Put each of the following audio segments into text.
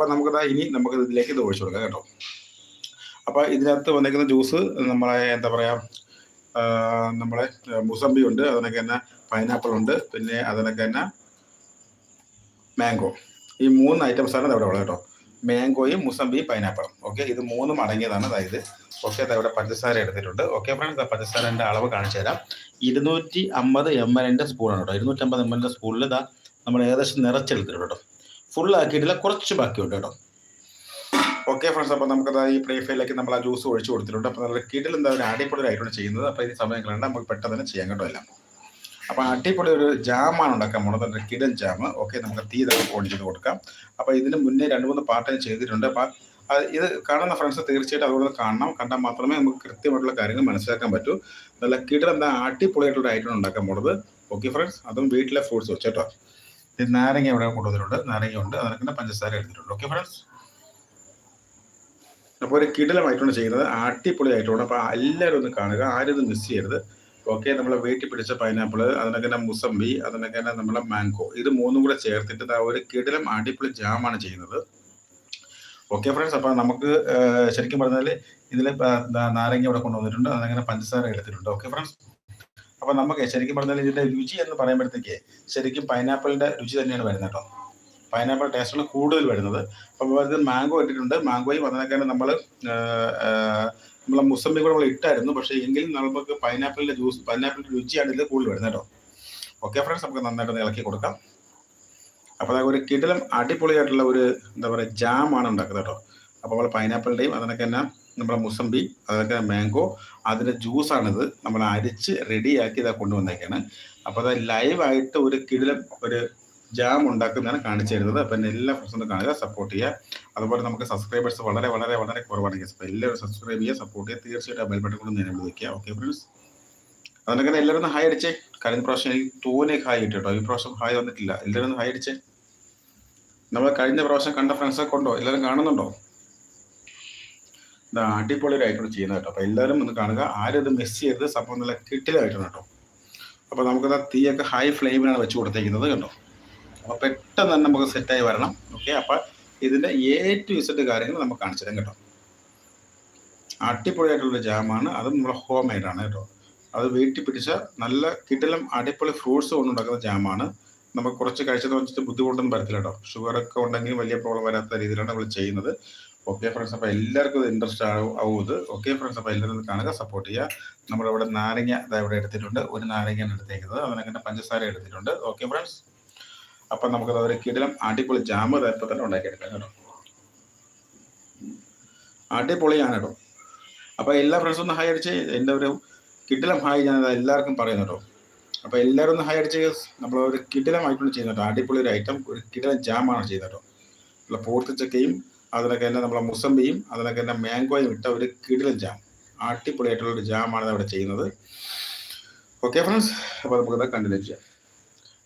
അപ്പോൾ നമുക്ക് ഇനി നമുക്ക് ഇതിലേക്ക് ഇത് ഒഴിച്ചു കൊടുക്കാം കേട്ടോ. അപ്പോൾ ഇതിനകത്ത് വന്നേക്കുന്ന ജ്യൂസ് നമ്മളെ എന്താ പറയുക നമ്മളെ മുസമ്പി ഉണ്ട് അതിനൊക്കെ തന്നെ പൈനാപ്പിൾ ഉണ്ട് പിന്നെ അതിനൊക്കെ തന്നെ മാംഗോ. ഈ മൂന്ന് ഐറ്റംസ് ആണ് ഇവിടെ ഉള്ളത് കേട്ടോ. മാംഗോയും മുസമ്പിയും പൈനാപ്പിളും. ഓക്കെ ഇത് മൂന്നും അടങ്ങിയതാണ് അതായത് ഓക്കെ ഇവിടെ പഞ്ചസാര എടുത്തിട്ടുണ്ട്. ഓക്കെ ഫ്രണ്ട്സ് പഞ്ചസാരന്റെ അളവ് കാണിച്ചു തരാം. ഇരുന്നൂറ്റി അമ്പത് എം എല്ലിന്റെ സ്പൂണാണ് കേട്ടോ. ഇരുന്നൂറ്റമ്പത് എം എല്ലിന്റെ സ്പൂണിൽ ഇതാ നമ്മൾ ഏകദേശം നിറച്ചെടുത്തിട്ടുണ്ട് കേട്ടോ. ഫുൾ ആക്കിയിട്ടില്ല കുറച്ച് ബാക്കിയുണ്ട് കേട്ടോ. ഓക്കെ ഫ്രണ്ട്സ് അപ്പോൾ നമുക്കത് ഈ പ്ലേഫയിലേക്ക് നമ്മൾ ആ ജ്യൂസ് ഒഴിച്ചു കൊടുത്തിട്ടുണ്ട്. അപ്പോൾ നല്ല കിടിൽ എന്താ ഒരു അടിപൊളി ആയിട്ടാണ് ചെയ്യുന്നത്. അപ്പോൾ ഈ സമയം കളയണ്ട നമുക്ക് പെട്ടെന്ന് തന്നെ ചെയ്യാൻ കേട്ടോ എല്ലാം. അപ്പോൾ അടിപൊളി ഒരു ജാമാണ് ഉണ്ടാക്കാൻ പോകുന്നത് ഒരു കിടൻ ജാം ഓക്കെ നമുക്ക് തീ ഇതൊക്കെ ഓൺ ചെയ്ത് കൊടുക്കാം. അപ്പോൾ ഇതിന് മുന്നേ രണ്ട് മൂന്ന് പാട്ട് ചെയ്തിട്ടുണ്ട്. അപ്പോൾ ഇത് കാണുന്ന ഫ്രണ്ട്സ് തീർച്ചയായിട്ടും അതുകൊണ്ട് കാണണം. കണ്ടാൽ മാത്രമേ നമുക്ക് കൃത്യമായിട്ടുള്ള കാര്യങ്ങൾ മനസ്സിലാക്കാൻ പറ്റൂ. നല്ല കിടൻ എന്താ അടിപൊളിയായിട്ടുള്ള ഐറ്റം ഉണ്ടാക്കാൻ പോകുന്നത് ഓക്കെ ഫ്രണ്ട്സ് അതും വീട്ടിലെ ഫ്രൂട്ട്സ് വെച്ചേട്ടോ നാരങ്ങ ഇവിടെ കൊണ്ടുവന്നിട്ടുണ്ട് നാരങ്ങ ഉണ്ട് അതിനൊക്കെ പഞ്ചസാര എടുത്തിട്ടുണ്ട്. ഓക്കെ ഫ്രണ്ട്സ് അപ്പോൾ ഒരു കിടിലമായിട്ടാണ് ചെയ്യുന്നത്. അടിപൊളിയായിട്ടുണ്ട്. അപ്പോൾ എല്ലാവരും ഒന്ന് കാണുക. ആരും ഇത് മിസ് ചെയ്യരുത്. ഓക്കെ നമ്മൾ വീട്ടിൽ പിടിച്ച പൈനാപ്പിൾ അതിനൊക്കെ തന്നെ മുസമ്പി അതിനൊക്കെ തന്നെ നമ്മളെ മാംഗോ ഇത് മൂന്നും കൂടെ ചേർത്തിട്ട് ആ ഒരു കിടിലം അടിപൊളി ജാമാണ് ചെയ്യുന്നത്. ഓക്കെ ഫ്രണ്ട്സ് അപ്പോൾ നമുക്ക് ശരിക്കും പറഞ്ഞാൽ ഇതിൽ നാരങ്ങ ഇവിടെ കൊണ്ടുവന്നിട്ടുണ്ട്. അതിനങ്ങനെ പഞ്ചസാര എടുത്തിട്ടുണ്ട്. ഓക്കെ ഫ്രണ്ട്സ് അപ്പോൾ നമുക്ക് ശരിക്കും പറഞ്ഞാൽ ഇതിന്റെ രുചി എന്ന് പറയുമ്പോഴത്തേക്ക് ശരിക്കും പൈനാപ്പിളിന്റെ രുചി തന്നെയാണ് വരുന്നത് കേട്ടോ. പൈനാപ്പിൾ ടേസ്റ്റാണ് കൂടുതൽ വരുന്നത്. അപ്പോൾ ഇത് മാംഗോ ഇട്ടിട്ടുണ്ട്. മാംഗോയും അതിനൊക്കെ നമ്മൾ നമ്മളെ മുസമ്പി കൂടെ നമ്മൾ ഇട്ടായിരുന്നു. പക്ഷേ എങ്കിലും നമുക്ക് പൈനാപ്പിളിന്റെ ജ്യൂസ് പൈനാപ്പിളിന്റെ രുചിയാണ് ഇതിൽ കൂടുതൽ വരുന്നത് കേട്ടോ. ഓക്കെ ഫ്രണ്ട്സ് നമുക്ക് നന്നായിട്ട് ഇളക്കി കൊടുക്കാം. അപ്പോൾ അതായത് ഒരു കിടിലം അടിപൊളിയായിട്ടുള്ള ഒരു എന്താ പറയുക ജാമാണ് ഉണ്ടാക്കുന്നത് കേട്ടോ. അപ്പോൾ നമ്മൾ പൈനാപ്പിളിന്റെയും അതിനൊക്കെ തന്നെ നമ്മുടെ മുസമ്പി അതൊക്കെ മാംഗോ അതിന്റെ ജ്യൂസാണിത്. നമ്മൾ അരിച്ച് റെഡിയാക്കി ഇതാ കൊണ്ടുവന്നേക്കാണ്. അപ്പോൾ അത് ലൈവായിട്ട് ഒരു കിടിലം ഒരു ജാം ഉണ്ടാക്കുന്നതാണ് കാണിച്ചു തരുന്നത്. അപ്പം എല്ലാ ഫ്രണ്ട്സും കാണുക സപ്പോർട്ട് ചെയ്യുക. അതുപോലെ നമുക്ക് സബ്സ്ക്രൈബേഴ്സ് വളരെ വളരെ വളരെ കുറവാണ് ഗസ് അപ്പോൾ എല്ലാവരും സബ്സ്ക്രൈബ് ചെയ്യുക സപ്പോർട്ട് ചെയ്യുക. തീർച്ചയായിട്ടും ബെൽ ബട്ടൺ കൊണ്ട് നിലവിൽ വയ്ക്കുക ഓക്കെ ഫ്രണ്ട്സ് അതിനൊക്കെ എല്ലാവരും ഹായ് അടിച്ചേ. കഴിഞ്ഞ പ്രാവശ്യം എനിക്ക് തോനെ ഹായ് ഇട്ടോ ഈ പ്രാവശ്യം ഹായ് വന്നിട്ടില്ല. എല്ലാവരും ഹായ് അടിച്ചേ. നമ്മൾ കഴിഞ്ഞ പ്രാവശ്യം കണ്ട ഫ്രണ്ട്സൊക്കെ ഉണ്ടോ? എല്ലാവരും കാണുന്നുണ്ടോ? ഇതാ അടിപൊളി ഒരു ഐറ്റം ചെയ്യുന്നത് കേട്ടോ. അപ്പോൾ എല്ലാവരും ഒന്ന് കാണുക. ആരും ഇത് മിസ് ചെയ്ത് സംഭവം നല്ല കിട്ടിലായിട്ടാണ് കേട്ടോ. അപ്പോൾ നമുക്കത് തീയൊക്കെ ഹൈ ഫ്ലെയിമിലാണ് വെച്ച് കൊടുത്തേക്കുന്നത് കേട്ടോ അപ്പോൾ പെട്ടെന്ന് തന്നെ നമുക്ക് സെറ്റായി വരണം. ഓക്കെ അപ്പോൾ ഇതിന്റെ എ ടു ഇസഡ് കാര്യങ്ങൾ നമുക്ക് കാണിച്ചു തരാം കേട്ടോ. അടിപൊളിയായിട്ടുള്ള ജാമാണ് അതും നമ്മുടെ ഹോം മെയ്ഡാണ് കേട്ടോ. അത് വീട്ടിൽ പിടിച്ച നല്ല കിടിലം അടിപൊളി ഫ്രൂട്ട്സ് കൊണ്ടുണ്ടാക്കുന്ന ജാമാണ് നമുക്ക് കുറച്ച് കഴിച്ചത് വെച്ചിട്ട് ബുദ്ധിമുട്ടൊന്നും വരത്തില്ല കേട്ടോ. ഷുഗർ ഒക്കെ ഉണ്ടെങ്കിൽ വലിയ പ്രോബ്ലം വരാത്ത രീതിയിലാണ് നമ്മൾ ചെയ്യുന്നത്. ഓക്കെ ഫ്രണ്ട്സ് അപ്പോൾ എല്ലാവർക്കും ഇത് ഇൻട്രസ്റ്റ് ആവും ഇത് ഓക്കെ ഫ്രണ്ട്സ് അപ്പോൾ എല്ലാവരും കാണുക സപ്പോർട്ട് ചെയ്യുക. നമ്മളിവിടെ നാരങ്ങ ഇതാ ഇവിടെ എടുത്തിട്ടുണ്ട്. ഒരു നാരങ്ങയാണ് എടുത്തേക്കുന്നത്. അതിനൊക്കെ പഞ്ചസാര എടുത്തിട്ടുണ്ട്. ഓക്കെ ഫ്രണ്ട്സ് അപ്പം നമുക്കത് ഒരു കിടിലം അടിപൊളി ജാമ് ഇപ്പം തന്നെ ഉണ്ടാക്കിയെടുക്കാം കേട്ടോ. അടിപൊളിയാണ് കേട്ടോ. അപ്പോൾ എല്ലാ ഫ്രണ്ട്സും ഒന്ന് ഹായ് അടിച്ച് എന്റെ ഒരു കിടിലം ഹായ് ഞാൻ എല്ലാവർക്കും പറയുന്നു കേട്ടോ. അപ്പോൾ എല്ലാവരും ഒന്ന് ഹായ് അടിച്ച് നമ്മൾ ഒരു കിടിലം ആയിട്ടുണ്ട് ചെയ്യുന്നുണ്ടോ അടിപൊളി ഒരു ഐറ്റം ഒരു കിടിലം ജാമാണ് ചെയ്യുന്നത് കേട്ടോ. പോർത്തുച്ചക്കയും അതിനൊക്കെ തന്നെ നമ്മളെ മുസമ്പിയും അതിനൊക്കെ തന്നെ മാംഗോയും ഇട്ട ഒരു കിടിലൻ ജാം അടിപൊളിയായിട്ടുള്ള ഒരു ജാമാണ് അവിടെ ചെയ്യുന്നത്. ഓക്കെ ഫ്രണ്ട്സ് അപ്പോൾ നമുക്കത് കണ്ടിന്യൂ ചെയ്യാം.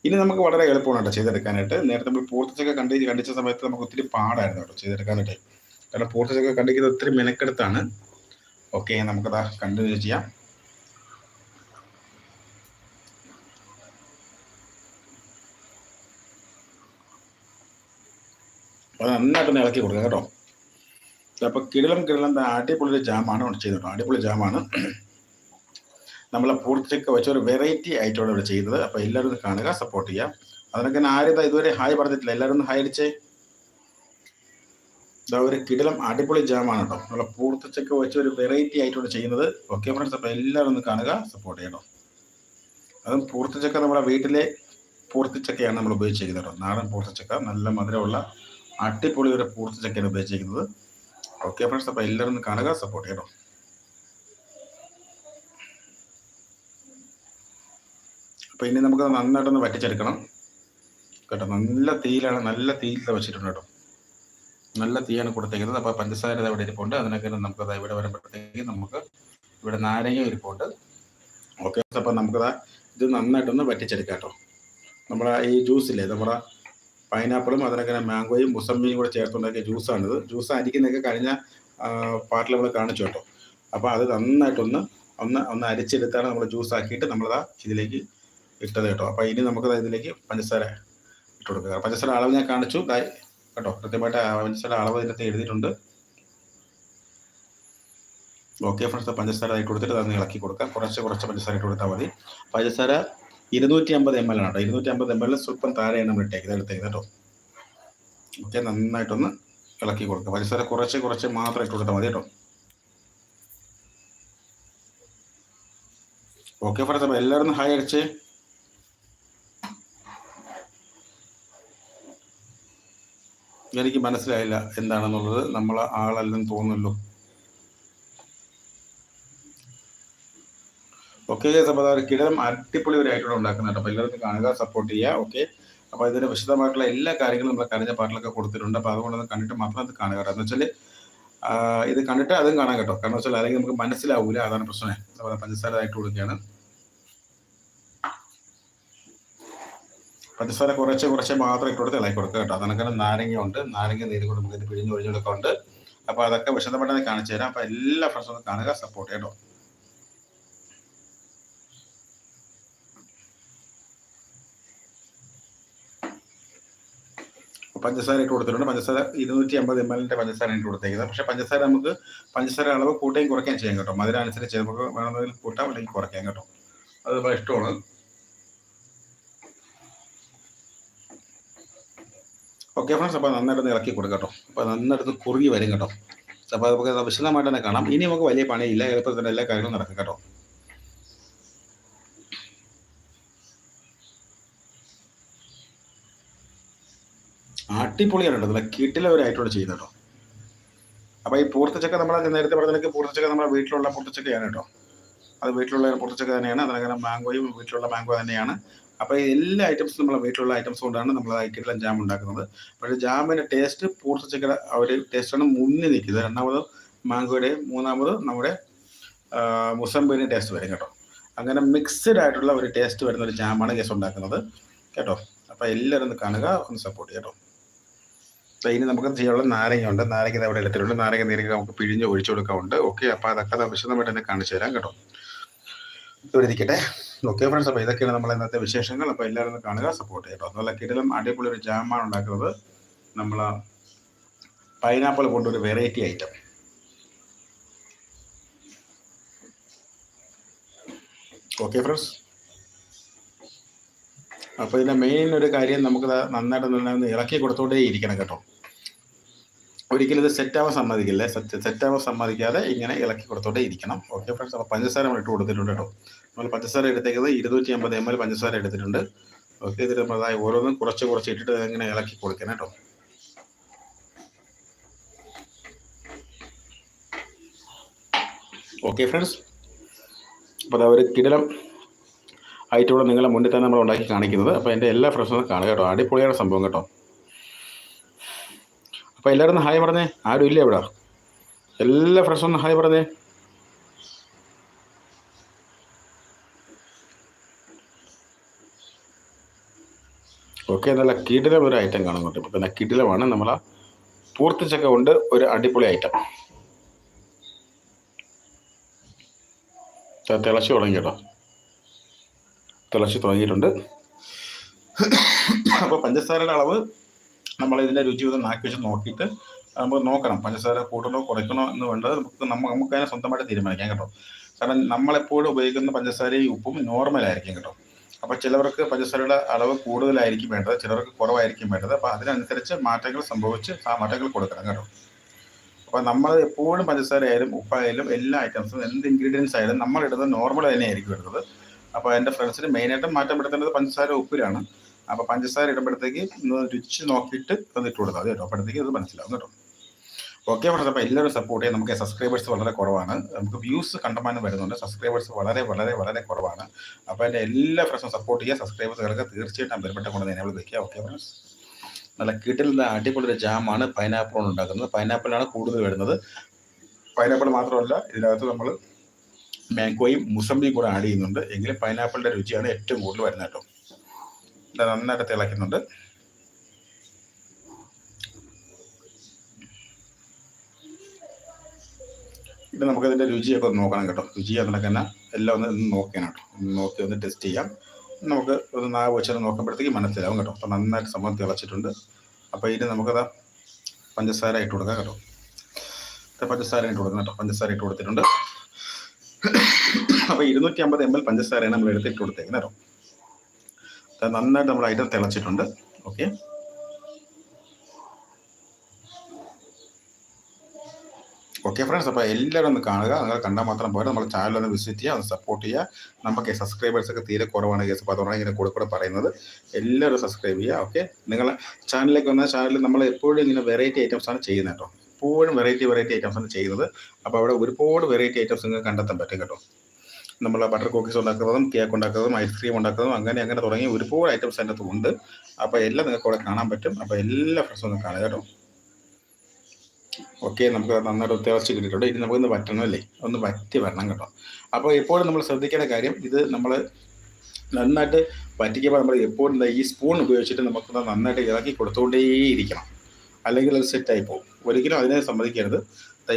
ഇനി നമുക്ക് വളരെ എളുപ്പമാണ് കേട്ടോ ചെയ്തെടുക്കാനായിട്ട്. നേരത്തെ നമ്മൾ പൂർത്തിച്ചൊക്കെ കണ്ടി കണ്ടിച്ച സമയത്ത് നമുക്ക് ഒത്തിരി പാടായിരുന്നു കേട്ടോ ചെയ്തെടുക്കാനായിട്ട്. കാരണം പൂർത്തിച്ചൊക്കെ കണ്ടിക്കുന്നത് ഒത്തിരി മെനക്കെടുത്താണ്. ഓക്കെ നമുക്കത് കണ്ടിന്യൂ ചെയ്യാം. നന്നായിട്ടൊന്ന് ഇളക്കി കൊടുക്കുക കേട്ടോ. അപ്പോൾ കിടിലം കിടിലം അടിപൊളി ജാമാണ് ചെയ്തത് അടിപൊളി ജാമാണ്. നമ്മളെ പൂർത്തിക്ക് വെച്ച ഒരു വെറൈറ്റി ആയിട്ടാണ് ഇവിടെ ചെയ്തത്. അപ്പോൾ എല്ലാവരും കാണുക സപ്പോർട്ട് ചെയ്യാം അതിനൊക്കെ ആരും ഇതുവരെ ഹായ് പറഞ്ഞിട്ടില്ല. എല്ലാവരും ഒന്ന് ഹായ് അടിച്ചേ. ഇതാ ഒരു കിടിലം അടിപൊളി ജാമാണ് കേട്ടോ. നമ്മളെ പൂർത്തിച്ചൊക്കെ വെച്ച ഒരു വെറൈറ്റി ആയിട്ടാണ് ചെയ്യുന്നത്. ഓക്കെ ഫ്രണ്ട്സ് അപ്പോൾ എല്ലാവരും ഒന്ന് കാണുക സപ്പോർട്ട് ചെയ്യണം അതും പൂർത്തിച്ചക്ക നമ്മുടെ വീട്ടിലെ പൂർത്തിച്ചക്കയാണ് നമ്മൾ ഉപയോഗിച്ചിരിക്കുന്നത് കേട്ടോ. നാടൻ പൂർത്തിച്ചക്ക നല്ല മധുരമുള്ള അടിപൊളി ഒരു പൂർത്തിച്ചക്കയാണ് ഉപയോഗിച്ചിരിക്കുന്നത്. ഓക്കെ ഫ്രണ്ട്സ് അപ്പോൾ എല്ലാവരും കാണുക സപ്പോർട്ട് ചെയ്യണം. അപ്പോൾ ഇനി നമുക്ക് നന്നായിട്ടൊന്ന് വറ്റിച്ചെടുക്കണം. കേട്ടോ നല്ല തീയിലാണ് നല്ല തീയിൽ വെച്ചിട്ടുണ്ട് കേട്ടോ. നല്ല തീയാണ് കൊടുത്തേക്കുന്നത്. അപ്പോൾ പഞ്ചസാര ഇവിടെ ഇരിപ്പുണ്ട്. അതിനൊക്കെ നമുക്ക് ഇവിടെ വരുമ്പോഴത്തേക്ക് നമുക്ക് ഇവിടെ നാരങ്ങ ഇരിപ്പുണ്ട്. ഓക്കെ അപ്പോൾ നമുക്കത് ഇത് നന്നായിട്ടൊന്ന് വറ്റിച്ചെടുക്കാം കേട്ടോ. നമ്മുടെ ഈ ജ്യൂസില്ലേ നമ്മുടെ പൈനാപ്പിളും അതിനൊക്കെ മാംഗോയും മുസമ്മിയും കൂടെ ചേർത്തുണ്ടാക്കിയ ജ്യൂസാണിത് ജ്യൂസ് അരിക്കുന്നതൊക്കെ കഴിഞ്ഞ പാട്ടിൽ നമ്മൾ കാണിച്ചു കേട്ടോ. അപ്പോൾ അത് നന്നായിട്ടൊന്ന് ഒന്ന് ഒന്ന് അരിച്ചെടുത്താണ് നമ്മൾ ജ്യൂസ് ആക്കിയിട്ട് നമ്മളതാ ഇതിലേക്ക് ഇട്ടത് കേട്ടോ. അപ്പോൾ ഇനി നമുക്ക് ഇതിലേക്ക് പഞ്ചസാര ഇട്ട് കൊടുക്കുക. പഞ്ചസാര അളവ് ഞാൻ കാണിച്ചു. കേട്ടോ കൃത്യമായിട്ട് പഞ്ചസാര അളവ് ഇതിനകത്ത് എഴുതിയിട്ടുണ്ട്. ഓക്കെ ഫ്രണ്ട്സ് പഞ്ചസാര ഇട്ട് കൊടുത്തിട്ട് അത് ഇളക്കി കൊടുക്കാം. കുറച്ച് കുറച്ച് പഞ്ചസാര ഇട്ട് കൊടുത്താൽ മതി. പഞ്ചസാര ഇരുന്നൂറ്റി അമ്പത് എം എൽ ആണ് ഇരുന്നൂറ്റി അമ്പത് എം എൽ സ്വല്പം താഴെയാണ് നമ്മൾ ഇട്ടേക്കുന്നത്. എടുത്തേക്കുന്നത് കേട്ടോ. ഓക്കെ നന്നായിട്ടൊന്ന് ഇളക്കി കൊടുക്കുക പഞ്ചസാര കുറച്ച് കുറച്ച് മാത്രം ഇട്ട് കൊടുത്താൽ മതി കേട്ടോ. ഓക്കെ ഫ്രണ്ട്സ് അപ്പോൾ എല്ലാവരും ഹായ് അടിച്ച്. എനിക്ക് മനസ്സിലായില്ല എന്താണെന്നുള്ളത്. നമ്മൾ ആളല്ലെന്ന് തോന്നുന്നല്ലോ. ഓക്കെ അപ്പോൾ ഒരു കിടലം അടിപൊളി ഒരു ഐറ്റം ഉണ്ടാക്കുന്നുണ്ട് അപ്പോൾ എല്ലാവരും കാണുക സപ്പോർട്ട് ചെയ്യുക ഓക്കെ അപ്പോൾ ഇതിന്റെ വിശദമായിട്ടുള്ള എല്ലാ കാര്യങ്ങളും നമ്മൾ കഴിഞ്ഞ പാട്ടിലൊക്കെ കൊടുത്തിട്ടുണ്ട്. അപ്പോൾ അതുകൊണ്ട് അത് കണ്ടിട്ട് മാത്രം അത് കാണുക കാരണം എന്ന് വെച്ചാൽ ഇത് കണ്ടിട്ട് അതും കാണാൻ കേട്ടോ. കാരണം വെച്ചാൽ അല്ലെങ്കിൽ നമുക്ക് മനസ്സിലാവൂല അതാണ് പ്രശ്നം. ആയിട്ട് കൊടുക്കുകയാണ്. പഞ്ചസാര കുറച്ച് കുറച്ച് മാത്രം ഇട്ട് കൊടുത്ത് ഇളക്കി കൊടുക്കുക കേട്ടോ. അതിനൊക്കെ നാരങ്ങ ഉണ്ട്. നാരങ്ങ നീര് കൊണ്ട് നമുക്ക് പിഴിഞ്ഞ് ഒഴിഞ്ഞൊടുക്കുന്നുണ്ട് അപ്പോൾ അതൊക്കെ വിശദമായിട്ട് കാണിച്ചു തരാം. അപ്പോൾ എല്ലാ ഫ്രണ്ട്സും കാണുക സപ്പോർട്ട് കേട്ടോ. പഞ്ചസാര ഇട്ട് കൊടുത്തിട്ടുണ്ട്. പഞ്ചസാര ഇരുന്നൂറ്റി അമ്പത് എം എല്ലിന്റെ പഞ്ചസാര ഇട്ട് കൊടുത്തേക്കുന്നത്. പക്ഷെ പഞ്ചസാര നമുക്ക് പഞ്ചസാര അളവ് കൂട്ടുകയും കുറയ്ക്കാൻ ചെയ്യാം കേട്ടോ. അതിനനുസരിച്ച് നമുക്ക് വേണമെങ്കിൽ കൂട്ടാം അല്ലെങ്കിൽ കുറയ്ക്കാം കേട്ടോ. അത് ഇഷ്ടമാണ്. ഓക്കെ ഫ്രണ്ട്സ് അപ്പോൾ നന്നായിട്ട് ഇറക്കി കൊടുക്കാം കേട്ടോ. അപ്പോൾ നന്നായിട്ട് കുറുകി വരും കേട്ടോ. അപ്പോൾ നമുക്ക് വിശദമായിട്ട് തന്നെ കാണാം. ഇനി നമുക്ക് വലിയ പണിയില്ല. എളുപ്പത്തിൽ തന്നെ എല്ലാ കാര്യങ്ങളും നടക്കും കേട്ടോ. അടിപൊളിയാണ് കേട്ടോ. നല്ല കിട്ടില ഒരു ഐറ്റോട് ചെയ്യുന്നത് കേട്ടോ അപ്പോൾ ഈ പൂർത്തച്ചക്ക നമ്മൾ നേരത്തെ പറഞ്ഞതിലേക്ക് പൂർത്തച്ചക്ക നമ്മുടെ വീട്ടിലുള്ള പൂർത്തച്ചക്കയാണ് കേട്ടോ. അത് വീട്ടിലുള്ള പൂർത്തച്ചക്ക തന്നെയാണ്. അതിനകത്ത് മാംഗോയും വീട്ടിലുള്ള മാംഗോ തന്നെയാണ്. അപ്പോൾ എല്ലാ ഐറ്റംസും നമ്മളെ വീട്ടിലുള്ള ഐറ്റംസ് കൊണ്ടാണ് നമ്മൾ കിട്ടിലം ജാം ഉണ്ടാക്കുന്നത്. പക്ഷേ ജാമിന്റെ ടേസ്റ്റ് പൂർത്തച്ചക്കയുടെ ഒരു ടേസ്റ്റാണ് മുന്നിൽ നിൽക്കുന്നത്. രണ്ടാമത് മാംഗോയുടെ മൂന്നാമത് നമ്മുടെ മുസമ്പിന്റെ ടേസ്റ്റ് വരും കേട്ടോ. അങ്ങനെ മിക്സ്ഡ് ആയിട്ടുള്ള ഒരു ടേസ്റ്റ് വരുന്ന ഒരു ജാമാണ് കേസ് ഉണ്ടാക്കുന്നത്. കേട്ടോ. അപ്പോൾ എല്ലാവരും ഒന്ന് കാണുക ഒന്ന് സപ്പോർട്ട് കേട്ടോ. ഇനി നമുക്ക് ചെയ്യാനുള്ള നാരങ്ങ ഉണ്ട് നാരങ്ങ അവിടെ എടുത്തിട്ടുണ്ട് നാരങ്ങ നീരങ്ങ നമുക്ക് പിഴിഞ്ഞ് ഒഴിച്ചു കൊടുക്കാറുണ്ട് ഓക്കെ അപ്പോൾ അതൊക്കെ വിശദമായിട്ട് തന്നെ കാണിച്ചു തരാം കേട്ടോ. ഇരിക്കട്ടെ ഓക്കെ ഫ്രണ്ട്സ് അപ്പോൾ ഇതൊക്കെയാണ് നമ്മൾ ഇന്നത്തെ വിശേഷങ്ങൾ. അപ്പോൾ എല്ലാവരും കാണുക സപ്പോർട്ട് കേട്ടോ നല്ല കിടലും അടിപൊളി ഒരു ജാമാണ് ഉണ്ടാക്കുന്നത്. നമ്മൾ പൈനാപ്പിൾ കൊണ്ടൊരു വെറൈറ്റി ഐറ്റം ഓക്കെ ഫ്രണ്ട്സ് അപ്പോൾ ഇതിന്റെ മെയിൻ ഒരു കാര്യം നമുക്ക് നന്നായിട്ട് നന്നായി ഇറക്കി കൊടുത്തോണ്ടേ ഇരിക്കണം കേട്ടോ. ഒരിക്കലും ഇത് സെറ്റാവാൻ സമ്മതിക്കില്ല. സെറ്റ് സെറ്റാവാൻ സമ്മതിക്കാതെ ഇങ്ങനെ ഇളക്കി കൊടുത്തോണ്ടേ ഇരിക്കണം. ഓക്കെ ഫ്രണ്ട്സ് അപ്പോൾ പഞ്ചസാര നമ്മൾ ഇട്ട് കൊടുത്തിട്ടുണ്ട് കേട്ടോ. നമ്മൾ പഞ്ചസാര എടുത്തേക്കുന്നത് ഇരുന്നൂറ്റി അമ്പത് എം എൽ പഞ്ചസാര എടുത്തിട്ടുണ്ട്. ഓക്കെ ഇതിൽ ഓരോന്നും കുറച്ച് കുറച്ച് ഇട്ടിട്ട് ഇങ്ങനെ ഇളക്കി കൊടുക്കണം കേട്ടോ. ഓക്കെ ഫ്രണ്ട്സ് അപ്പോൾ അതാ ഒരു കിടലം ആയിട്ടുള്ള നിങ്ങളെ മുന്നിൽ തന്നെ നമ്മൾ ഉണ്ടാക്കി കാണിക്കുന്നത്. അപ്പോൾ എന്റെ എല്ലാ ഫ്രണ്ട്സും കാണുക കേട്ടോ. അടിപൊളിയാണ് സംഭവം കേട്ടോ. അപ്പോൾ എല്ലാവരും ഹായ് പറഞ്ഞേ. ആരും ഇല്ല ഇവിടെ? എല്ലാ ഫ്രണ്ട്സും ഒന്ന് ഹായ് പറഞ്ഞേ. ഓക്കെ നല്ല കിടിലം ഒരു ഐറ്റം കാണും കേട്ടോ പിന്നെ കിടിലമാണ് നമ്മൾ പൂർത്തിച്ചക്ക കൊണ്ട് ഒരു അടിപൊളി ഐറ്റം തിളച്ച് തുടങ്ങി കേട്ടോ. തിളച്ച് തുടങ്ങിയിട്ടുണ്ട്. അപ്പോൾ പഞ്ചസാരയുടെ അളവ് നമ്മൾ ഇതിന്റെ രുചി ഒന്ന് നാക്കി വെച്ച് നോക്കിയിട്ട് നമുക്ക് നോക്കണം. പഞ്ചസാര കൂട്ടണോ കുറയ്ക്കണോ എന്ന് വേണ്ടത് നമുക്ക് നമുക്ക് നമുക്ക് സ്വന്തമായിട്ട് തീരുമാനിക്കാം കേട്ടോ. കാരണം നമ്മളെപ്പോഴും ഉപയോഗിക്കുന്ന പഞ്ചസാരയും ഉപ്പും നോർമൽ ആയിരിക്കും കേട്ടോ. അപ്പോൾ ചിലവർക്ക് പഞ്ചസാരയുടെ അളവ് കൂടുതലായിരിക്കും വേണ്ടത് ചിലവർക്ക് കുറവായിരിക്കും വേണ്ടത്. അപ്പോൾ അതിനനുസരിച്ച് മാറ്റങ്ങൾ സംഭവിച്ച് ആ മാറ്റങ്ങൾ കൊടുക്കണം കേട്ടോ. അപ്പോൾ നമ്മൾ എപ്പോഴും പഞ്ചസാര ആയാലും ഉപ്പായാലും എല്ലാ ഐറ്റംസും എന്ത് ഇൻഗ്രീഡിയൻസ് ആയാലും നമ്മളിടുന്നത് നോർമൽ തന്നെയായിരിക്കും ഇടുന്നത്. അപ്പോൾ എന്റെ ഫ്രണ്ട്സിന് മെയിനായിട്ടും മാറ്റം പെടുത്തേണ്ടത് പഞ്ചസാര ഉപ്പിലാണ്. അപ്പോൾ പഞ്ചസാര ഇടുമ്പോഴത്തേക്ക് ഒന്ന് രുചിച്ച് നോക്കിയിട്ട് തന്നിട്ട് ഇട്ട് മതി കേട്ടോ. അപ്പോഴത്തേക്ക് അത് മനസ്സിലാവും കേട്ടോ. ഓക്കെ ഫ്രണ്ട്സ് അപ്പോൾ എല്ലാവരും സപ്പോർട്ട് ചെയ്യാം. നമുക്ക് സബ്സ്ക്രൈബേഴ്സ് വളരെ കുറവാണ്. നമുക്ക് വ്യൂസ് കണ്ടമാനം വരുന്നുണ്ട്. സബ്സ്ക്രൈബേഴ്സ് വളരെ വളരെ വളരെ കുറവാണ്. അപ്പോൾ എന്റെ എല്ലാ ഫ്രണ്ട്സും സപ്പോർട്ട് ചെയ്യുക. സബ്സ്ക്രൈബേഴ്സുകൾക്ക് തീർച്ചയായിട്ടും ബന്ധപ്പെട്ട കൊണ്ട് എനേബിൾ വയ്ക്കുക ഓക്കെ ഫ്രണ്ട്സ് നല്ല കിട്ടിൽ അടിപൊളി ഒരു ജാമാണ് പൈനാപ്പിൾ ഉണ്ടാക്കുന്നത്. പൈനാപ്പിളാണ് കൂടുതൽ വരുന്നത്. പൈനാപ്പിൾ മാത്രമല്ല ഇതിനകത്ത് നമ്മൾ മാംഗോയും മുസമ്പിയും കൂടെ ആഡ് ചെയ്യുന്നുണ്ട്. എങ്കിലും പൈനാപ്പിളിന്റെ രുചിയാണ് ഏറ്റവും കൂടുതൽ വരുന്നത് കേട്ടോ. നന്നായിട്ട് തിളയ്ക്കുന്നുണ്ട്. നമുക്ക് നമുക്കതിന്റെ രുചിയൊക്കെ ഒന്ന് നോക്കണം കേട്ടോ. രുചി അതിനൊക്കെ തന്നെ എല്ലാം ഒന്ന് നോക്കണം കേട്ടോ. നോക്കി ഒന്ന് ടെസ്റ്റ് ചെയ്യാം. നമുക്ക് ഒന്ന് നാവ് വെച്ചത് നോക്കുമ്പോഴത്തേക്ക് മനസ്സിലാവും കേട്ടോ. അപ്പം നന്നായിട്ട് സംഭവം തിളച്ചിട്ടുണ്ട്. അപ്പോൾ ഇനി നമുക്കത് പഞ്ചസാര ഇട്ട് കൊടുക്കാം കേട്ടോ. പഞ്ചസാര ഇട്ട് കൊടുക്കണം കേട്ടോ. പഞ്ചസാര ഇട്ട് കൊടുത്തിട്ടുണ്ട്. അപ്പോൾ ഇരുന്നൂറ്റി അമ്പത് എം എൽ പഞ്ചസാരയാണ് നമ്മൾ എടുത്തിട്ട് കൊടുത്തേക്കുന്നത് കേട്ടോ. നന്നായിട്ട് നമ്മൾ ഐറ്റം തിളച്ചിട്ടുണ്ട്. ഓക്കെ ഓക്കെ ഫ്രണ്ട്സ് അപ്പോൾ എല്ലാവരും ഒന്ന് കാണുക. നിങ്ങൾ കണ്ടാൽ മാത്രം പോരാ. നമ്മുടെ ചാനൽ ഒന്ന് വിസിറ്റ് ചെയ്യുക ഒന്ന് സപ്പോർട്ട് ചെയ്യുക. നമുക്ക് സബ്സ്ക്രൈബേഴ്സ് ഒക്കെ തീരെ കുറവാണ് കേസ് അപ്പോൾ അതുകൊണ്ടാണ് ഇങ്ങനെ കൂടെ കൂടെ പറയുന്നത്. എല്ലാവരും സബ്സ്ക്രൈബ് ചെയ്യുക ഓക്കെ നിങ്ങൾ ചാനലിലേക്ക് വന്ന ചാനലിൽ നമ്മൾ എപ്പോഴും ഇങ്ങനെ വെറൈറ്റി ഐറ്റംസ് ആണ് ചെയ്യുന്നത് കേട്ടോ. എപ്പോഴും വെറൈറ്റി വെറൈറ്റി ഐറ്റംസ് ആണ് ചെയ്യുന്നത്. അപ്പോൾ അവിടെ ഒരുപാട് വെറൈറ്റി ഐറ്റംസ് നിങ്ങൾക്ക് കണ്ടെത്താൻ പറ്റും കേട്ടോ. നമ്മൾ ബട്ടർ കുക്കീസ് ഉണ്ടാക്കുന്നതും കേക്ക് ഉണ്ടാക്കുന്നതും ഐസ്ക്രീം ഉണ്ടാക്കുന്നതും അങ്ങനെ അങ്ങനെ തുടങ്ങി ഒരുപാട് ഐറ്റംസ് അതിന്റെ അകത്ത് ഉണ്ട്. അപ്പോൾ എല്ലാം നിങ്ങൾക്ക് അവിടെ കാണാൻ പറ്റും. അപ്പോൾ എല്ലാ ഫ്രണ്ട്സും ഒന്ന് കാണുക കേട്ടോ. ഓക്കെ നമുക്ക് നന്നായിട്ട് തിളച്ച് കിട്ടിയിട്ടുണ്ട്. ഇനി നമുക്കൊന്ന് വറ്റണം അല്ലേ ഒന്ന് പറ്റി വരണം കേട്ടോ. അപ്പോൾ എപ്പോഴും നമ്മൾ ശ്രദ്ധിക്കേണ്ട കാര്യം ഇത് നമ്മൾ നന്നായിട്ട് വറ്റിക്കുമ്പോൾ നമ്മൾ എപ്പോഴും ഈ സ്പൂൺ ഉപയോഗിച്ചിട്ട് നമുക്ക് നന്നായിട്ട് ഇളക്കി കൊടുത്തുകൊണ്ടേയിരിക്കണം. അല്ലെങ്കിൽ അത് സെറ്റായി പോകും. ഒരിക്കലും അതിനെ സമ്മതിക്കരുത്.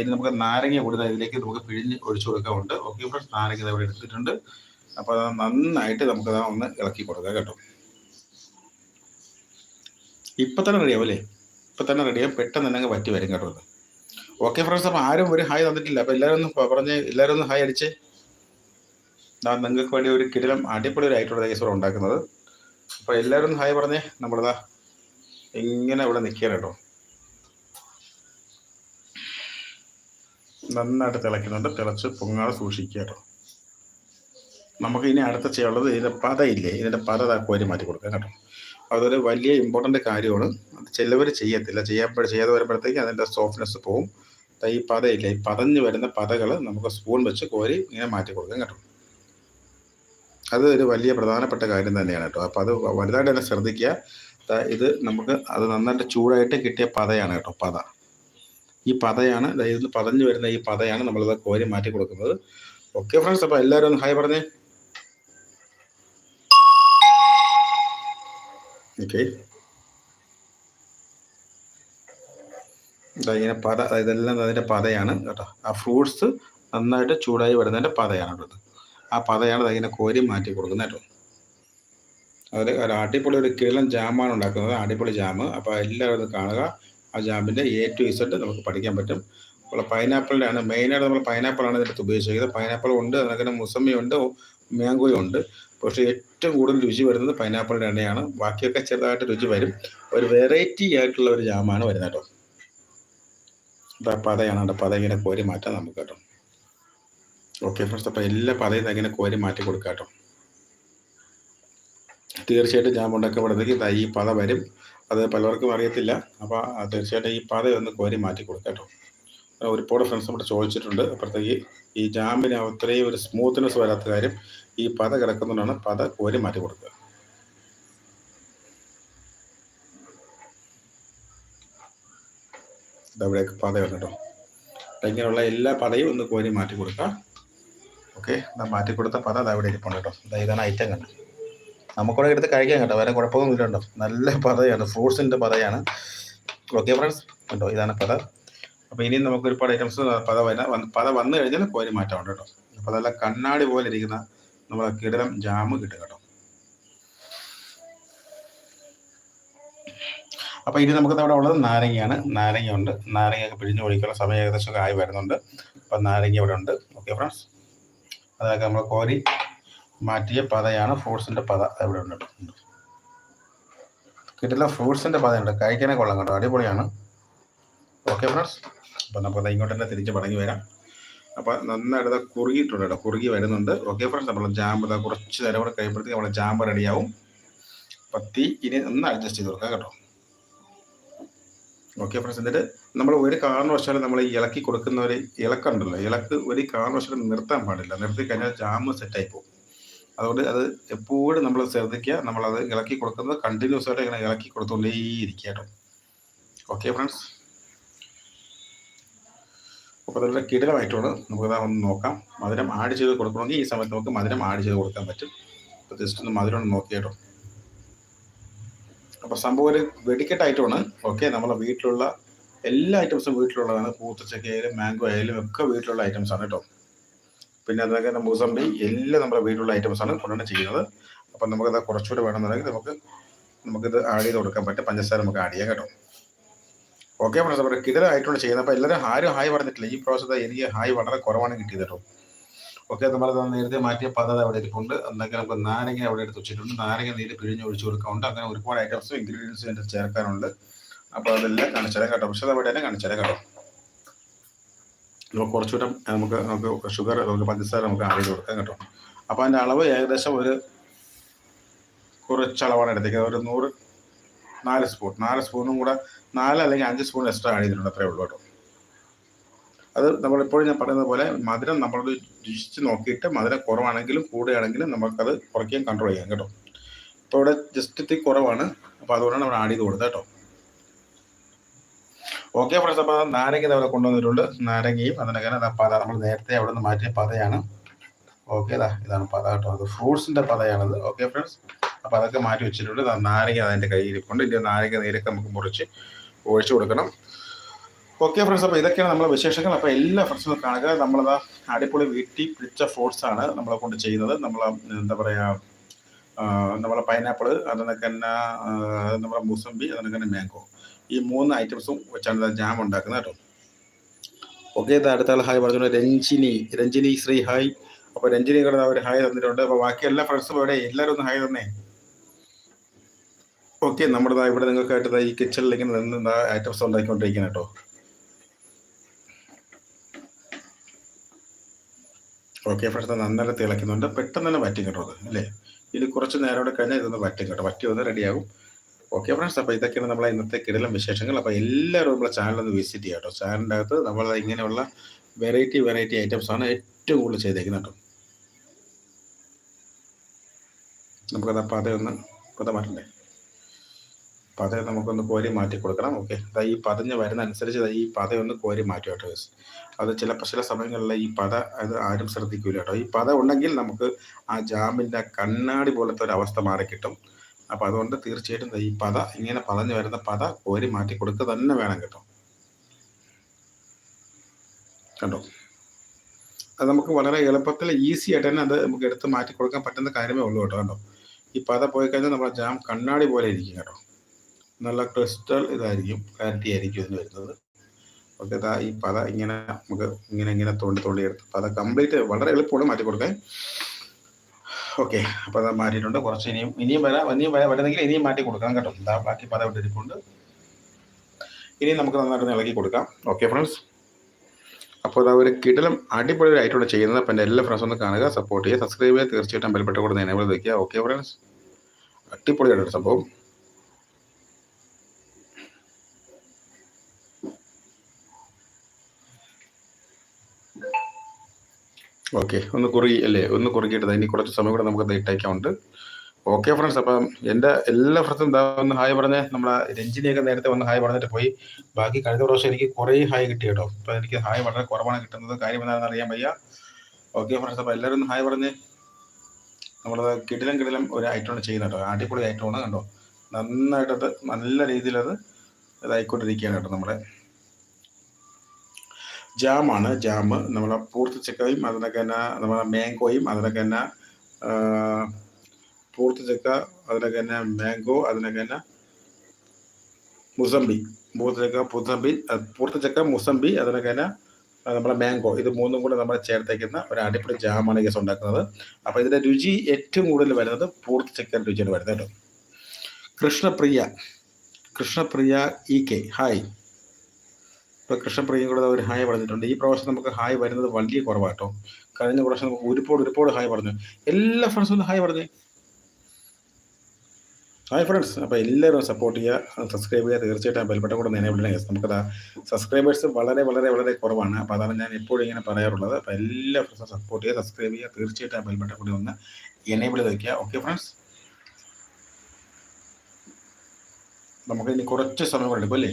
ഇനി നമുക്ക് നാരങ്ങ കൂടുതൽ ഇതിലേക്ക് നമുക്ക് പിഴിഞ്ഞ് ഒഴിച്ചു കൊടുക്കാറുണ്ട്. ഓക്കെ ഫ്രഷ് നാരങ്ങ ഇതവിടെ എടുത്തിട്ടുണ്ട്. അപ്പോൾ അത് നന്നായിട്ട് നമുക്ക് ദാ ഒന്ന് ഇളക്കി കൊടുക്കാം കേട്ടോ. ഇപ്പം തന്നെ റെഡിയാവും അല്ലേ? ഇപ്പം തന്നെ റെഡിയാവും പെട്ടെന്ന് തന്നെ അങ്ങ് പറ്റി വരും കേട്ടോ ഓക്കെ ഫ്രണ്ട്സ് അപ്പോൾ ആരും ഒരു ഹായ് തന്നിട്ടില്ല. അപ്പോൾ എല്ലാവരും ഒന്ന് പറഞ്ഞ് എല്ലാവരും ഒന്ന് ഹായ് അടിച്ചേ. നിങ്ങൾക്ക് വേണ്ടി ഒരു കിടിലം അടിപൊളി ഒരു ആയിട്ടുള്ള കേസ് ഉണ്ടാക്കുന്നത്. അപ്പോൾ എല്ലാവരും ഹായ് പറഞ്ഞേ നമ്മളിതാ ഇങ്ങനെ ഇവിടെ നിൽക്കുക കേട്ടോ. നന്നായിട്ട് തിളയ്ക്കുന്നുണ്ട്. തിളച്ച് പൊങ്ങാതെ സൂക്ഷിക്കുക കേട്ടോ. നമുക്ക് ഇനി അടുത്ത ചെയ്യാനുള്ളത് ഇതിന്റെ പതയില്ലേ? ഇതിന്റെ പത കോരി മാറ്റി കൊടുക്കാം കേട്ടോ. അതൊരു വലിയ ഇമ്പോർട്ടന്റ് കാര്യമാണ്. അത് ചിലവർ ചെയ്യത്തില്ല. ചെയ്യാൻ ചെയ്യാതെ വരുമ്പോഴത്തേക്ക് അതിന്റെ സോഫ്റ്റ്നെസ് പോവും. ഈ പതയില്ല? ഈ പതഞ്ഞ് വരുന്ന പതകൾ നമുക്ക് സ്പൂൺ വെച്ച് കോരി ഇങ്ങനെ മാറ്റി കൊടുക്കാം കേട്ടോ. അത് ഒരു വലിയ പ്രധാനപ്പെട്ട കാര്യം തന്നെയാണ് കേട്ടോ. അപ്പോൾ അത് വലുതായിട്ട് തന്നെ ശ്രദ്ധിക്കുക. ഇത് നമുക്ക് അത് നന്നായിട്ട് ചൂടായിട്ട് കിട്ടിയ പതയാണ് കേട്ടോ പത. ഈ പതയാണ് ഇതിൽ ഇത് പതഞ്ഞു വരുന്ന ഈ പതയാണ് നമ്മളത് കോരി മാറ്റി കൊടുക്കുന്നത്. ഓക്കെ ഫ്രണ്ട്സ് അപ്പോൾ എല്ലാവരും ഒന്ന് ഹായ് പറഞ്ഞേ. ഓക്കെ ഇങ്ങനെ പത ഇതെല്ലാം അതിന്റെ പതയാണ് കേട്ടോ. ആ ഫ്രൂട്ട്സ് നന്നായിട്ട് ചൂടായി വരുന്നതിന്റെ പതയാണ് ഉള്ളത് ആ പതയാണ് അതിങ്ങനെ കോരി മാറ്റി കൊടുക്കുന്നത് കേട്ടോ. അതിൽ ഒരു അടിപൊളി ഒരു കിഴലൻ ജാമാണ് ഉണ്ടാക്കുന്നത്. അടിപൊളി ജാം. അപ്പോൾ എല്ലാവരും കാണുക. ആ എ ടു ഇസഡ് നമുക്ക് പഠിക്കാൻ പറ്റും. അപ്പോൾ പൈനാപ്പിളിന്റെ ആണ് മെയിനായിട്ട് നമ്മൾ പൈനാപ്പിളാണ് ഇതിനകത്ത് ഉപയോഗിച്ചിരിക്കുന്നത് പൈനാപ്പിൾ ഉണ്ട് അതിനകത്ത് മുസമ്മി ഉണ്ട് മാംഗോയും ഉണ്ട്. പക്ഷേ ഏറ്റവും കൂടുതൽ രുചി വരുന്നത് പൈനാപ്പിളിന്റെ എണ്ണയാണ്. ബാക്കിയൊക്കെ ചെറുതായിട്ട് രുചി വരും. ഒരു വെറൈറ്റി ആയിട്ടുള്ള ഒരു ജാമാണ് വരുന്നത് കേട്ടോ. ഇതാ പതയാണ് കേട്ടോ. പത ഇങ്ങനെ കോരി മാറ്റാം നമുക്ക് കേട്ടോ. ഓക്കെ ഫ്രണ്ട്സ് അപ്പോൾ എല്ലാ പതയും ഇങ്ങനെ കോരി മാറ്റി കൊടുക്കാം കേട്ടോ. തീർച്ചയായിട്ടും ജാം ഇതാ ഈ പത വരും. അത് പലർക്കും അറിയത്തില്ല. അപ്പോൾ തീർച്ചയായിട്ടും ഈ പാത ഒന്ന് കോരി മാറ്റി കൊടുക്കാം കേട്ടോ. ഒരുപാട് ഫ്രണ്ട്സ് നമ്മൾ ചോദിച്ചിട്ടുണ്ട്. അപ്പോഴത്തേക്ക് ഈ ജാമിന് അത്രയും ഒരു സ്മൂത്ത്നെസ് വരാത്ത കാര്യം ഈ പത കിടക്കുന്നതുകൊണ്ടാണ് പത കോരി മാറ്റി കൊടുക്കുക. ഇതവിടെയൊക്കെ പത വരണം ഇങ്ങനെയുള്ള എല്ലാ പതയും ഒന്ന് കോരി മാറ്റി കൊടുക്കുക ഓക്കെ. മാറ്റി കൊടുത്ത പത അത് അവിടെ ഇരിപ്പുണ്ട് കേട്ടോ. ഇതാണ് ഐറ്റം കണ്ടോ നമുക്കൂടെ എടുത്ത് കഴിക്കാൻ കേട്ടോ. വേറെ കുഴപ്പമൊന്നും ഇല്ലല്ലോ നല്ല പതയാണ്. ഫ്രൂട്ട്സിന്റെ പതയാണ്. ഓക്കെ ഫ്രണ്ട്സ് കണ്ടോ? ഇതാണ് പത. അപ്പോൾ ഇനിയും നമുക്ക് ഒരുപാട് ഐറ്റംസ് പത വന്ന് പത വന്നു കഴിഞ്ഞാൽ കോരി മാറ്റാറുണ്ട് കേട്ടോ. അപ്പോൾ അതല്ല കണ്ണാടി പോലെ ഇരിക്കുന്ന നമ്മളെ കിടലം ജാമ് കിട്ടും കേട്ടോ. അപ്പോൾ ഇനി നമുക്ക് അവിടെ ഉള്ളത് നാരങ്ങയാണ്. നാരങ്ങ ഉണ്ട്. നാരങ്ങയൊക്കെ പിഴിഞ്ഞ് ഒഴിക്കാനുള്ള സമയം ഏകദേശമൊക്കെ ആയി വരുന്നുണ്ട്. അപ്പം നാരങ്ങ ഇവിടെ ഉണ്ട്. ഓക്കെ ഫ്രണ്ട്സ് അതൊക്കെ നമ്മൾ കോരി മാറ്റിയ പതയാണ് ഫ്രൂട്ട്സിന്റെ പത. ഇവിടെ ഉണ്ട്. കേട്ടോ കിട്ടില്ല ഫ്രൂട്ട്സിന്റെ പതയുണ്ട്. കഴിക്കാനേ കൊള്ളാം കേട്ടോ. അടിപൊളിയാണ്. ഓക്കെ ഫ്രണ്ട്സ് അപ്പം നമുക്ക് ഇങ്ങോട്ട് തന്നെ തിരിച്ച് മടങ്ങി വരാം. അപ്പോൾ നന്നായിട്ട് ഇത് കുറുകിയിട്ടുണ്ട് കേട്ടോ. കുറുകി വരുന്നുണ്ട്. ഓക്കെ ഫ്രണ്ട്സ് നമ്മൾ ജാമ്പ് ഇതാ കുറച്ച് നേരം കൂടെ കഴിയുമ്പോഴത്തേക്ക് നമ്മുടെ ജാമ്പ് റെഡിയാവും അപ്പം തീ ഇനി ഒന്ന് അഡ്ജസ്റ്റ് ചെയ്ത് കൊടുക്കാം കേട്ടോ. ഓക്കെ ഫ്രണ്ട്സ് എന്നിട്ട് നമ്മൾ ഒരു കാരണവശാലും നമ്മൾ ഇളക്കി കൊടുക്കുന്ന ഒരു ഇളക്കുണ്ടല്ലോ. ഇളക്ക് ഒരു കാരണവശാലും നിർത്താൻ പാടില്ല. നിർത്തി കഴിഞ്ഞാൽ ജാമ് സെറ്റായി പോകും. അതുകൊണ്ട് അത് എപ്പോഴും നമ്മൾ ശ്രദ്ധിക്കുക. നമ്മളത് ഇളക്കി കൊടുക്കുന്നത് കണ്ടിന്യൂസ് ആയിട്ട് ഇങ്ങനെ ഇളക്കി കൊടുത്തുകൊണ്ടേയിരിക്കുക കേട്ടോ. ഓക്കെ ഫ്രണ്ട്സ് അപ്പോൾ നല്ല കിടിലമായിട്ടാണ് നമുക്കത് ഒന്ന് നോക്കാം. മധുരം ആഡ് ചെയ്ത് കൊടുക്കണമെങ്കിൽ ഈ സമയത്ത് നമുക്ക് മധുരം ആഡ് ചെയ്ത് കൊടുക്കാൻ പറ്റും. അപ്പോൾ ജസ്റ്റ് ഒന്ന് മധുരം ഒന്ന് നോക്കി കേട്ടോ. അപ്പോൾ സംഭവം ഒരു വെടിക്കെട്ടായിട്ടാണ് ഓക്കെ നമ്മളെ വീട്ടിലുള്ള എല്ലാ ഐറ്റംസും വീട്ടിലുള്ളതാണ്. പൂത്തച്ചക്കയായാലും മാംഗോ ആയാലും ഒക്കെ വീട്ടിലുള്ള ഐറ്റംസ് ആണ് കേട്ടോ. പിന്നെ അതുപോലെ തന്നെ മൂസമ്പി എല്ലാം നമ്മുടെ വീട്ടിലുള്ള ഐറ്റംസ് ആണ് കൊണ്ടുതന്നെ ചെയ്യുന്നത്. അപ്പം നമുക്കത് കുറച്ചുകൂടെ വേണമെന്നുണ്ടെങ്കിൽ നമുക്ക് നമുക്കിത് ആഡ് ചെയ്ത് കൊടുക്കാൻ പറ്റും. പഞ്ചസാര നമുക്ക് ആഡ് ചെയ്യാം കേട്ടോ. ഓക്കെ ഫ്രണ്ട്സ് അപ്പോൾ കിടലായിട്ടാണ് ചെയ്യുന്നത്. അപ്പോൾ എല്ലാവരും ആരും ഹായ് പറഞ്ഞിട്ടില്ല. ഈ പ്രോസസ്സ് എനിക്ക് ഹായ് വളരെ കുറവാണ് കിട്ടിയത് കേട്ടോ. ഓക്കെ നമ്മൾ നേരത്തെ മാറ്റിയ പദ്ധതി അവിടെ ഇരിപ്പുണ്ട്. എന്നൊക്കെ നമുക്ക് നാരങ്ങ അവിടെ എടുത്ത് വെച്ചിട്ടുണ്ട്. നാരങ്ങ നീര് പിഴിഞ്ഞ് ഒഴിച്ചു കൊടുക്കാറുണ്ട് അങ്ങനെ ഒരുപാട് ഐറ്റംസും ഇൻഗ്രീഡിയൻസും എന്റെ ചേർക്കാനുണ്ട്. അപ്പോൾ അതെല്ലാം കാണിച്ചാലേ കേട്ടോ. പക്ഷേ അവിടെ തന്നെ കാണിച്ചാലേ കേട്ടോ. നമുക്ക് കുറച്ചുകൂടെ നമുക്ക് നമുക്ക് ഷുഗർ നമുക്ക് പഞ്ചസാര നമുക്ക് ആഡ് കൊടുക്കാം കേട്ടോ. അപ്പോൾ അതിന്റെ അളവ് ഏകദേശം ഒരു കുറച്ചളവാണ് എടുത്തേക്കുന്നത്. ഒരു നൂറ് നാല് സ്പൂൺ നാല് സ്പൂണും കൂടെ നാല് അല്ലെങ്കിൽ അഞ്ച് സ്പൂൺ എക്സ്ട്രാ ആഡ് ചെയ്തിട്ടുണ്ട്. അത്രേ ഉള്ളൂ കേട്ടോ. അത് നമ്മളിപ്പോഴും ഞാൻ പറയുന്നത് പോലെ മധുരം നമ്മൾ രുചിച്ച് നോക്കിയിട്ട് മധുരം കുറവാണെങ്കിലും കൂടുകയാണെങ്കിലും നമുക്കത് കുറയ്ക്കാൻ കൺട്രോൾ ചെയ്യാം കേട്ടോ. ഇപ്പോൾ ഇവിടെ ജസ്റ്റ് ഇത്തിരി കുറവാണ്. അപ്പോൾ അതുകൊണ്ടാണ് നമ്മൾ ആഡ് ചെയ്ത് കൊടുത്തത് കേട്ടോ. ഓക്കെ ഫ്രണ്ട്സ് അപ്പോൾ നാരങ്ങ ഇതവിടെ കൊണ്ടുവന്നിട്ടുണ്ട്. നാരങ്ങയും അതിനൊക്കെ പത നമ്മൾ നേരത്തെ അവിടെ നിന്ന് മാറ്റിയ പതയാണ്. ഓക്കെ ഇതാ ഇതാണ് പത കേട്ടോ. അത് ഫ്രൂട്ട്സിന്റെ പതയാണത്. ഓക്കെ ഫ്രണ്ട്സ് അപ്പോൾ അതൊക്കെ മാറ്റി വെച്ചിട്ടുണ്ട്. നാരങ്ങ അതിന്റെ കയ്യിരിപ്പുണ്ട് ഇതിന്റെ നാരങ്ങ നീരൊക്കെ നമുക്ക് മുറിച്ച് ഒഴിച്ചു കൊടുക്കണം. ഓക്കെ ഫ്രണ്ട്സ് അപ്പോൾ ഇതൊക്കെയാണ് നമ്മളെ വിശേഷങ്ങൾ. അപ്പോൾ എല്ലാ ഫ്രണ്ട്സും കാണുക. നമ്മളത് അടിപൊളി വീട്ടിൽ പിടിച്ച ഫ്രൂട്ട്സ് ആണ് നമ്മളെ കൊണ്ട് ചെയ്യുന്നത്. നമ്മൾ എന്താ പറയുക നമ്മളെ പൈനാപ്പിൾ അതിനൊക്കെ തന്നെ നമ്മളെ മുസമ്പി അതിനൊക്കെ തന്നെ മാംഗോ. ഈ മൂന്ന് ഐറ്റംസും വെച്ചാണ് ജാം ഉണ്ടാക്കുന്നത് കേട്ടോ. ഓക്കെ ഇത് അടുത്ത ആൾ ഹായ് പറഞ്ഞു രഞ്ജിനി രഞ്ജിനി ശ്രീ ഹായ് അപ്പോൾ രഞ്ജിനി കൂടെ അവർ ഹായ് തന്നിട്ടുണ്ട്. അപ്പോൾ ബാക്കി എല്ലാ ഫ്രണ്ട്സും ഇവിടെ എല്ലാവരും ഒന്ന് ഹായ് തന്നേ. ഓക്കെ നമ്മുടെ ഇവിടെ നിങ്ങൾക്കായിട്ട് ഈ കിച്ചണിൽ ഇങ്ങനെ നിന്ന് ഐറ്റംസ് ഉണ്ടാക്കിക്കൊണ്ടിരിക്കുന്നത് കേട്ടോ. ഓക്കെ ഫ്രണ്ട്സ് നന്നായിട്ട് തിളയ്ക്കുന്നുണ്ട്. പെട്ടെന്ന് തന്നെ വറ്റും കേട്ടോ അത്? അല്ലേ? ഇനി കുറച്ച് നേരം കൂടെ കഴിഞ്ഞാൽ ഇതൊന്ന് വറ്റും കേട്ടോ. വറ്റി വന്ന് റെഡിയാകും ഓക്കെ ഫ്രണ്ട്സ് അപ്പോൾ ഇതൊക്കെയാണ് നമ്മളെ ഇന്നത്തെ കിടലം വിശേഷങ്ങൾ. അപ്പോൾ എല്ലാവരും നമ്മളെ ചാനൽ ഒന്ന് വിസിറ്റ് ചെയ്യാം കേട്ടോ. ചാനലിന്റെ അകത്ത് നമ്മൾ ഇങ്ങനെയുള്ള വെറൈറ്റി വെറൈറ്റി ഐറ്റംസ് ആണ് ഏറ്റവും കൂടുതൽ ചെയ്തേക്കുന്നത് കേട്ടോ. നമുക്കത് അപ്പോൾ അതൊന്ന് ഇപ്പോൾ മാറ്റണ്ടേ? പത നമുക്കൊന്ന് കോരി മാറ്റി കൊടുക്കണം. ഓക്കെ ഈ പതഞ്ഞ് വരുന്ന അനുസരിച്ച് ഈ ഒന്ന് കോരി മാറ്റി കേട്ടോ അത് ചില ചില സമയങ്ങളിൽ ഈ പത അത് ആരും ശ്രദ്ധിക്കില്ല കേട്ടോ. ഈ പത ഉണ്ടെങ്കിൽ നമുക്ക് ആ ജാമിന്റെ കണ്ണാടി പോലത്തെ ഒരു അവസ്ഥ മാറി കിട്ടും അപ്പം അതുകൊണ്ട് തീർച്ചയായിട്ടും ഈ പത ഇങ്ങനെ പറഞ്ഞു വരുന്ന പത കോരി മാറ്റി കൊടുക്കുക തന്നെ വേണം കേട്ടോ. കണ്ടോ? അത് നമുക്ക് വളരെ എളുപ്പത്തിൽ ഈസി ആയിട്ട് തന്നെ അത് നമുക്ക് എടുത്ത് മാറ്റി കൊടുക്കാൻ പറ്റുന്ന കാര്യമേ ഉള്ളൂ കേട്ടോ കണ്ടോ? ഈ പത പോയി കഴിഞ്ഞാൽ നമ്മുടെ ജാം കണ്ണാടി പോലെ ഇരിക്കും കേട്ടോ. നല്ല ക്രിസ്റ്റൽ ഇതായിരിക്കും ക്ലാരിറ്റി ആയിരിക്കും ഇതിന് വരുന്നത്. ഓക്കെ അതാ ഈ പത ഇങ്ങനെ നമുക്ക് ഇങ്ങനെ ഇങ്ങനെ തോണ്ടി തോണ്ടി എടുത്ത് പത കംപ്ലീറ്റ് വളരെ എളുപ്പമാണ് മാറ്റി കൊടുക്കാൻ. ഓക്കെ അപ്പോൾ അത് മാറ്റിയിട്ടുണ്ട്. കുറച്ച് ഇനിയും ഇനിയും വരാം. ഇനിയും വരുന്നെങ്കിൽ ഇനിയും മാറ്റി കൊടുക്കാം കേട്ടോ. എന്താ ബാക്കി പല വിട്ടിരിപ്പുണ്ട്. ഇനി നമുക്ക് നന്നായിട്ട് ഇളക്കി കൊടുക്കാം. ഓക്കെ ഫ്രണ്ട്സ് അപ്പോൾ അത് ഒരു കിടലം അടിപൊളി ആയിട്ടുണ്ട് ചെയ്യുന്നത്. അപ്പം എന്റെ എല്ലാ ഫ്രണ്ട്സ് ഒന്ന് കാണുക സപ്പോർട്ട് ചെയ്യുക സബ്സ്ക്രൈബ് ചെയ്യുക. തീർച്ചയായിട്ടും ബെൽപ്പെട്ട കൂടെ എനേബിൾ വയ്ക്കുക ഓക്കെ ഫ്രണ്ട്സ് അടിപൊളിയായിട്ടൊരു സംഭവം. ഓക്കെ ഒന്ന് കുറി അല്ലേ ഒന്ന് കുറുകിയിട്ട് ഇനി കുറച്ച് സമയം കൂടെ നമുക്ക് ഇട്ടേക്കാവുണ്ട്. ഓക്കെ ഫ്രണ്ട്സ് അപ്പം എന്റെ എല്ലാ ഫ്രണ്ട്സും എന്താ ഒന്ന് ഹായ് പറഞ്ഞേ നമ്മളെ രഞ്ജിനിയൊക്കെ നേരത്തെ വന്ന് ഹായ് പറഞ്ഞിട്ട് പോയി. ബാക്കി കഴിഞ്ഞ പ്രാവശ്യം എനിക്ക് കുറേ ഹായ് കിട്ടി കേട്ടോ. അപ്പം എനിക്ക് ഹായ് വളരെ കുറവാണ് കിട്ടുന്നത്. കാര്യം എന്താണെന്ന് അറിയാൻ വയ്യ. ഓക്കെ ഫ്രണ്ട്സ് അപ്പം എല്ലാവരും ഒന്ന് ഹായ് പറഞ്ഞേ. നമ്മളത് കിടിലം കിടിലം ഒരു ഐറ്റമാണ് ചെയ്യുന്നത് കേട്ടോ. അടിപൊളി ഐറ്റമാണ് കണ്ടോ. നന്നായിട്ടത് നല്ല രീതിയിലത് ഇതായിക്കൊണ്ടിരിക്കുകയാണ് കേട്ടോ നമ്മുടെ ജാമാണ് ജാം നമ്മളെ പൂർത്തി ചക്കയും അതിനൊക്കെ തന്നെ നമ്മളെ മാങ്കോയും അതിനൊക്കെ തന്നെ പൂർത്തി ചക്ക അതിനൊക്കെ തന്നെ മാങ്കോ അതിനൊക്കെ തന്നെ മുസംബി പൂർത്തി ചക്ക മുസമ്പി പൂർത്തി ചക്ക മുസമ്പി അതിനൊക്കെ തന്നെ നമ്മളെ മാങ്കോ ഇത് മൂന്നും കൂടെ നമ്മൾ ചേർത്തേക്കുന്ന ഒരു അടിപൊളി ജാമാണ് കേസ് ഉണ്ടാക്കുന്നത്. അപ്പോൾ ഇതിന്റെ രുചി ഏറ്റവും കൂടുതൽ വരുന്നത് പൂർത്തി ചക്ക രുചിയാണ് വരുന്നത് കേട്ടോ. Krishnapriya. Krishnapriya E K. Hi. ഇപ്പോൾ കൃഷ്ണപ്രിയം കൂടെ ഒരു ഹായ് പറഞ്ഞിട്ടുണ്ട്. ഈ പ്രാവശ്യം നമുക്ക് ഹായ് വരുന്നത് വലിയ കുറവാട്ടോ കഴിഞ്ഞ പ്രാവശ്യം നമുക്ക് ഒരുപാട് ഒരുപാട് ഹായ് പറഞ്ഞു. എല്ലാ ഫ്രണ്ട്സും ഹായ് പറഞ്ഞു. ഹായ് ഫ്രണ്ട്സ് അപ്പോൾ എല്ലാവരും സപ്പോർട്ട് ചെയ്യുക സബ്സ്ക്രൈബ് ചെയ്യുക. തീർച്ചയായിട്ടും ബെൽബട്ടൺ കൂടെ നേരെ നമുക്ക് നമുക്കത് സബ്സ്ക്രൈബേഴ്സ് വളരെ വളരെ വളരെ കുറവാണ്. അപ്പോൾ അതാണ് ഞാൻ എപ്പോഴും ഇങ്ങനെ പറയാറുള്ളത്. അപ്പോൾ എല്ലാ ഫ്രണ്ട്സും സപ്പോർട്ട് ചെയ്യുക സബ്സ്ക്രൈബ് ചെയ്യുക. തീർച്ചയായിട്ടും ബെൽബട്ടൺ കൂടി ഒന്ന് എനേബിൾ ചെയ്ത് വയ്ക്കുക ഓക്കെ ഫ്രണ്ട്സ് നമുക്ക് ഇനി കുറച്ച് സമയം കൂടെ അല്ലേ?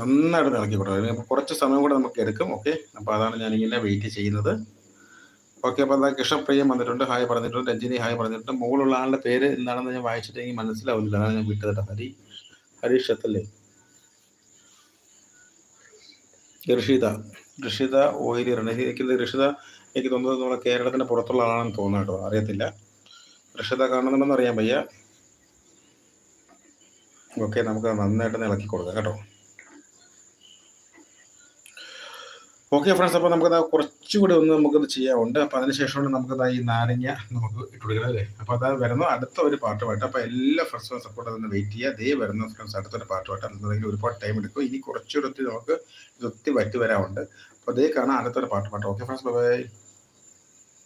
നന്നായിട്ട് ഇളക്കി കൊടുക്കുക അപ്പോൾ കുറച്ച് സമയം കൂടെ നമുക്ക് എടുക്കും ഓക്കെ? അപ്പോൾ അതാണ് ഞാനിങ്ങനെ വെയിറ്റ് ചെയ്യുന്നത്. ഓക്കെ അപ്പോൾ അതാ കൃഷ്ണപ്രിയം വന്നിട്ടുണ്ട് ഹായ് പറഞ്ഞിട്ടുണ്ട് രഞ്ജിനി ഹായ് പറഞ്ഞിട്ടുണ്ട്. മുകളിലുള്ള ആളുടെ പേര് എന്താണെന്ന് ഞാൻ വായിച്ചിട്ടെങ്കിൽ മനസ്സിലാവുന്നില്ല. അതാണ് ഞാൻ വിട്ടത് ഹരി ഹരീഷ് അല്ലേ ഋഷിത ഋഷിത ഓയിലി എനിക്ക് ഋഷിത എനിക്ക് തോന്നുന്നത് നമ്മളെ കേരളത്തിന്റെ പുറത്തുള്ള ആളാണെന്ന് തോന്നുന്നു കേട്ടോ. അറിയത്തില്ല. ഋഷിത കാണുന്നുണ്ടെന്ന് അറിയാൻ വയ്യ. ഓക്കെ നമുക്ക് നന്നായിട്ട് ഇളക്കി കൊടുക്കാം കേട്ടോ. ഓക്കെ ഫ്രണ്ട്സ് അപ്പോൾ നമുക്കത് കുറച്ചുകൂടി ഒന്ന് നമുക്കത് ചെയ്യാറുണ്ട് അപ്പോൾ അതിനുശേഷമാണ് നമുക്കത് ഈ നാരങ്ങ നമുക്ക് ഇട്ട് കൊടുക്കണം അല്ലേ? അപ്പോൾ അത് വരുന്നു. അടുത്ത ഒരു പാട്ടുമായിട്ട് അപ്പോൾ എല്ലാ ഫ്രണ്ട്സും സപ്പോർട്ട് തന്നെ വെയിറ്റ് ചെയ്യുക. ദേ വരുന്ന ഫ്രണ്ട്സ് അടുത്തൊരു പാട്ടുമായിട്ട് അതിൽ ഒരുപാട് ടൈം എടുക്കും. ഇനി കുറച്ചുകൂടി ഒത്തിരി നമുക്ക് ഇത് ഒത്തിരി വറ്റി വരാറുണ്ട് അപ്പോൾ അതേ കാണാൻ അടുത്തൊരു പാട്ടുമായിട്ട് ഓക്കെ ഫ്രണ്ട്സ് ബൈ